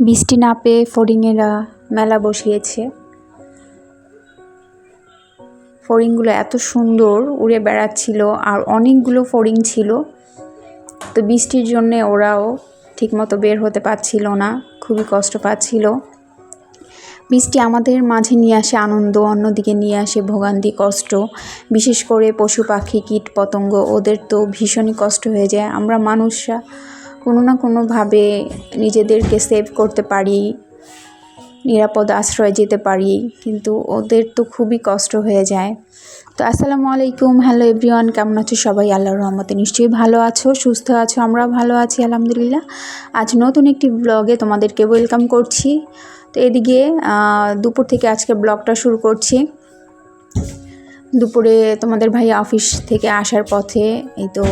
বৃষ্টি না পেয়ে ফড়িংয়েরা মেলা বসিয়েছে। ফড়িংগুলো এত সুন্দর উড়ে বেড়াচ্ছিল আর অনেকগুলো ফড়িং ছিল। তো বৃষ্টির জন্যে ওরাও ঠিকমতো বের হতে পারছিল না, খুবই কষ্ট পাচ্ছিল। বৃষ্টি আমাদের মাঝে নিয়ে আসে আনন্দ, অন্যদিকে নিয়ে আসে ভোগান্তি, কষ্ট। বিশেষ করে পশু পাখি কীট পতঙ্গ ওদের তো ভীষণই কষ্ট হয়ে যায়। আমরা মানুষরা কোনো না কোনোভাবে নিজেদেরকে সেভ করতে পারি, নিরাপদ আশ্রয় যেতে পারি, কিন্তু ওদের তো খুবই কষ্ট হয়ে যায়। তো আসসালামু আলাইকুম, হ্যালো এভরিওয়ান, কেমন আছো সবাই? আল্লাহর রহমতে নিশ্চয়ই ভালো আছো, সুস্থ আছো, আমরাও ভালো আছি, আলহামদুলিল্লাহ। আজ নতুন একটি ব্লগে তোমাদেরকে ওয়েলকাম করছি। তো এদিকে দুপুর থেকে আজকে ব্লগটা শুরু করছি। দুপুরে তোমাদের ভাই অফিস থেকে আসার পথে, এই তো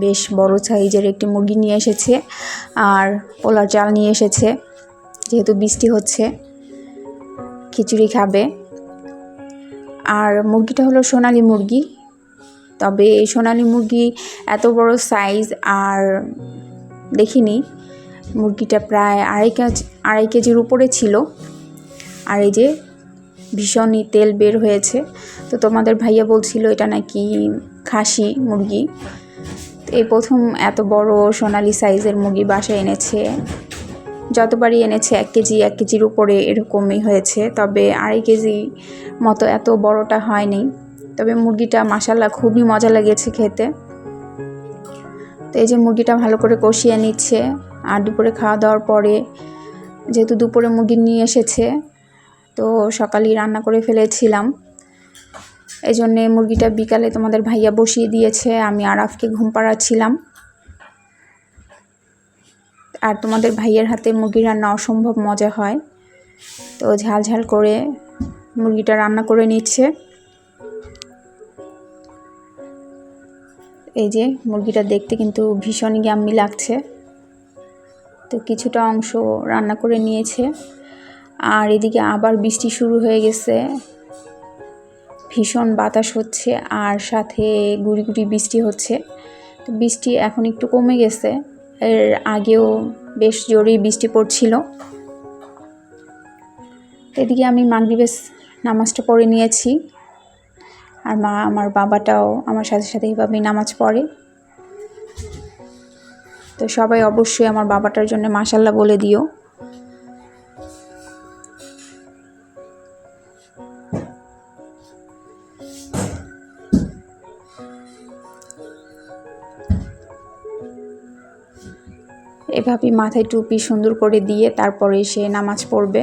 বেশ বড় সাইজের একটি মুরগি নিয়ে এসেছে আর পোলার চাল নিয়ে এসেছে, যেহেতু বৃষ্টি হচ্ছে, খিচুড়ি খাবে। আর মুরগিটা হলো সোনালি মুরগি, তবে সোনালি মুরগি এত বড় সাইজ আর দেখিনি, মুরগিটা প্রায় আড়াই কেজি, আড়াই কেজির উপরে ছিল। আর এই যে ভীষণই তেল বের হয়েছে। তো তোমাদের ভাইয়া বলছিল, এটা নাকি খাসি মুরগি। এই প্রথম এত বড় সোনালি সাইজের মুরগি বাসায় এনেছে। যতবারই এনেছে, এক কেজি, এক কেজির উপরে এরকমই হয়েছে। তবে আড়াই কেজি মতো এত বড়টা হয়নি। তবে মুরগিটা মাসাল্লাহ খুবই মজা লেগেছে খেতে। তো এই যে মুরগিটা ভালো করে কষিয়ে নিচ্ছে। আর দুপুরে খাওয়া দাওয়ার পরে যেহেতু দুপুরে মুরগি নিয়ে এসেছে, তো সকালেই রান্না করে ফেলেছিলাম। এই জন্যে মুরগিটা বিকালে তোমাদের ভাইয়া বসিয়ে দিয়েছে, আমি আরাফকে ঘুম পাড়াচ্ছিলাম। আর তোমাদের ভাইয়ের হাতে মুরগি রান্না অসম্ভব মজা হয়। তো ঝাল ঝাল করে মুরগিটা রান্না করে নিচ্ছে। এই যে মুরগিটা দেখতে কিন্তু ভীষণ গ্যাম্মি লাগছে। তো কিছুটা অংশ রান্না করে নিয়েছে। আর এদিকে আবার বৃষ্টি শুরু হয়ে গেছে। ভীষণ বাতাস হচ্ছে আর সাথে গুড়ি গুড়ি বৃষ্টি হচ্ছে। তো বৃষ্টি এখন একটু কমে গেছে। এর আগেও বেশ জোরেই বৃষ্টি পড়ছিল। এদিকে আমি মাগরিবের নামাজটা পড়ে নিয়েছি। আর মা আমার বাবাটাও আমার সাথে সাথে এইভাবেই নামাজ পড়ে। তো সবাই অবশ্যই আমার বাবাটার জন্য মাসাল্লাহ বলে দিও। এভাবেই মাথায় টুপি সুন্দর করে দিয়ে তারপরে সে নামাজ পড়বে।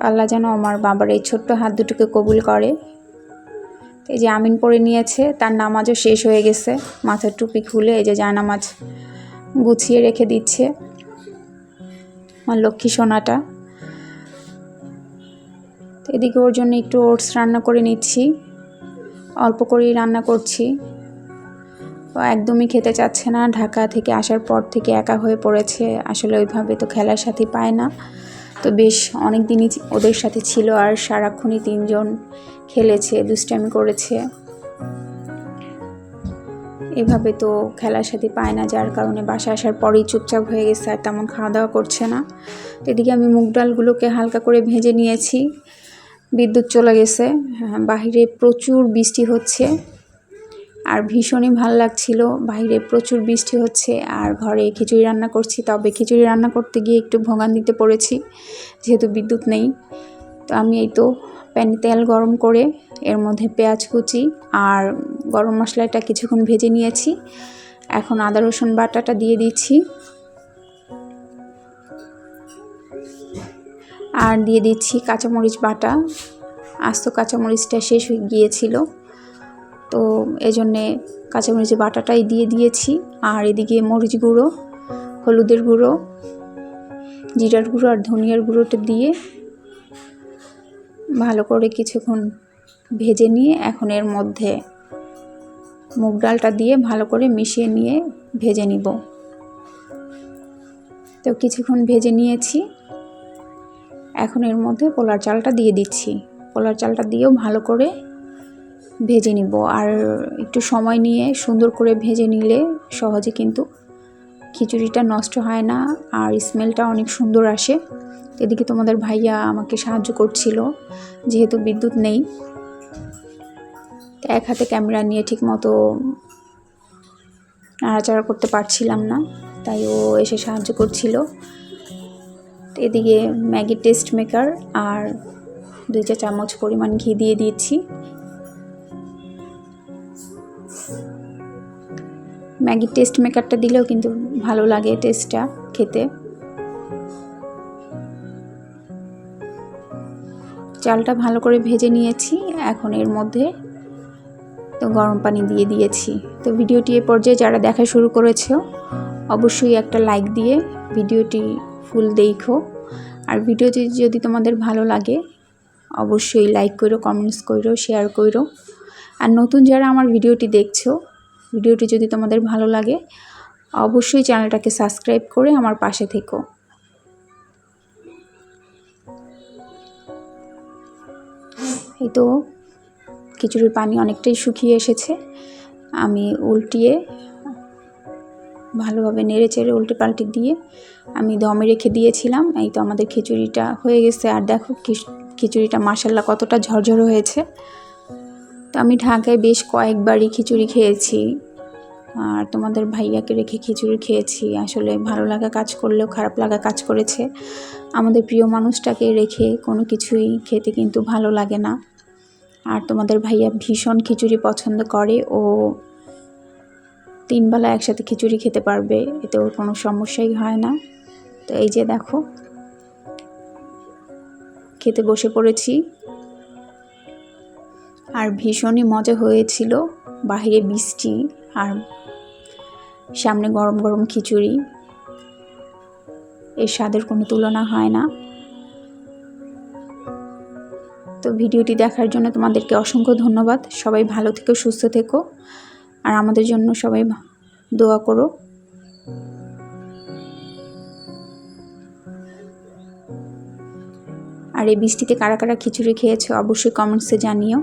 আল্লাহ যেন আমার বাবার এই ছোট্ট হাত দুটোকে কবুল করে। এই যে আমিন পড়ে নিয়েছে, তার নামাজও শেষ হয়ে গেছে। মাথার টুপি খুলে এই যে নামাজ গুছিয়ে রেখে দিচ্ছে আমার লক্ষ্মী সোনাটা। এদিকে ওর জন্য একটু ওটস রান্না করে নিচ্ছি। অল্প করেই রান্না করছি। একদমই খেতে চাচ্ছে না। ঢাকা থেকে আসার পর থেকে একা হয়ে পড়েছে। আসলে ওইভাবে তো খেলার সাথে পায় না। তো বেশ অনেক দিনই ওদের সাথে ছিল আর সারাক্ষণই তিনজন খেলেছে, দুষ্টামি করেছে। এভাবে তো খেলার সাথে পায় না, যার কারণে বাসা আসার পরেই চুপচাপ হয়ে গেছে আর তেমন খাওয়া দাওয়া করছে না। এদিকে আমি মুগ ডালগুলোকে হালকা করে ভেজে নিয়েছি। বিদ্যুৎ চলে গেছে। বাহিরে প্রচুর বৃষ্টি হচ্ছে। আর ভীষণই ভালো লাগছিল। বাইরে প্রচুর বৃষ্টি হচ্ছে আর ঘরে খিচুড়ি রান্না করছি, তবে খিচুড়ি রান্না করতে গিয়ে একটু ভোগান দিতে পড়েছি, যেহেতু বিদ্যুৎ নেই। তো আমি এই তো প্যানে তেল গরম করে এর মধ্যে পেঁয়াজ কুচি আর গরম মশলাটা কিছুক্ষণ ভেজে নিয়েছি। এখন আদা, রসুন বাটাটা দিয়ে দিচ্ছি। আর দিয়ে দিচ্ছি কাঁচামরিচ বাটা। আস্ত কাঁচামরিচটা শেষ হয়ে গিয়েছিল। তো এই এজন্যে কাঁচামরিচের বাটাটাই দিয়ে দিয়েছি। আর এদিকে মরিচ গুঁড়ো, হলুদের গুঁড়ো, জিরার গুঁড়ো আর ধনিয়ার গুঁড়োটা দিয়ে ভালো করে কিছুক্ষণ ভেজে নিয়ে এখন এর মধ্যে মুগ ডালটা দিয়ে ভালো করে মিশিয়ে নিয়ে ভেজে নিব। তো কিছুক্ষণ ভেজে নিয়েছি। এখন এর মধ্যে পোলার চালটা দিয়ে দিচ্ছি। পোলার চালটা দিয়েও ভালো করে ভেজে নিব। আর একটু সময় নিয়ে সুন্দর করে ভেজে নিলে সহজে কিন্তু খিচুড়িটা নষ্ট হয় না আর স্মেলটা অনেক সুন্দর আসে। এদিকে তোমাদের ভাইয়া আমাকে সাহায্য করছিল, যেহেতু বিদ্যুৎ নেই। এক হাতে ক্যামেরা নিয়ে ঠিক মতো নাড়াচাড়া করতে পারছিলাম না, তাই ও এসে সাহায্য করছিল। এদিকে ম্যাগি টেস্ট মেকার আর দুই চা চামচ পরিমাণ ঘি দিয়ে দিয়েছি। ম্যাগির টেস্ট মেকারটা দিলেও কিন্তু ভালো লাগে টেস্টটা খেতে। চালটা ভালো করে ভেজে নিয়েছি, এখন এর মধ্যে তো গরম পানি দিয়ে দিয়েছি। তো ভিডিওটি এ পর্যায়ে যারা দেখা শুরু করেছ, অবশ্যই একটা লাইক দিয়ে ভিডিওটি ফুল দেখো। আর ভিডিওটি যদি তোমাদের ভালো লাগে, অবশ্যই লাইক করো কমেন্টস করো শেয়ার করো আর নতুন যারা আমার ভিডিওটি দেখছ ভিডিওটি যদি তোমাদের ভালো লাগে, অবশ্যই চ্যানেলটাকে সাবস্ক্রাইব করে আমার পাশে থেকো। এই তো, খিচুড়ির পানি অনেকটাই শুকিয়ে এসেছে। আমি উল্টিয়ে, ভালোভাবে নেড়ে চেড়ে উল্টে পাল্টে দিয়ে আমি দমে রেখে দিয়েছিলাম। এই তো আমাদের খিচুড়িটা হয়ে গেছে। আর দেখো খিচুড়িটা মাসাল্লা কতটা ঝরঝর হয়েছে। তো আমি ঢাকায় বেশ কয়েকবারই খিচুড়ি খেয়েছি। আর তোমাদের ভাইয়াকে রেখে খিচুড়ি খেয়েছি। আসলে ভালো লাগা কাজ করলেও খারাপ লাগা কাজ করেছে। আমাদের প্রিয় মানুষটাকে রেখে কোনো কিছুই খেতে কিন্তু ভালো লাগে না। আর তোমাদের ভাইয়া ভীষণ খিচুড়ি পছন্দ করে। ও তিনবেলা একসাথে খিচুড়ি খেতে পারবে। এতে ওর কোনো সমস্যাই হয় না। তো এই যে দেখো, খেতে বসে পড়েছি। আর ভীষণই মজা হয়েছিল বাহিরে বৃষ্টি আর সামনে গরম গরম খিচুড়ি। এর স্বাদের কোনো তুলনা হয় না। তো ভিডিওটি দেখার জন্য তোমাদেরকে অসংখ্য ধন্যবাদ। সবাই ভালো থেকো, সুস্থ থেকো। আর আমাদের জন্য সবাই দোয়া করো। আর এই বৃষ্টিতে কারা কারা খিচুড়ি খেয়েছে অবশ্যই কমেন্টসে জানিও।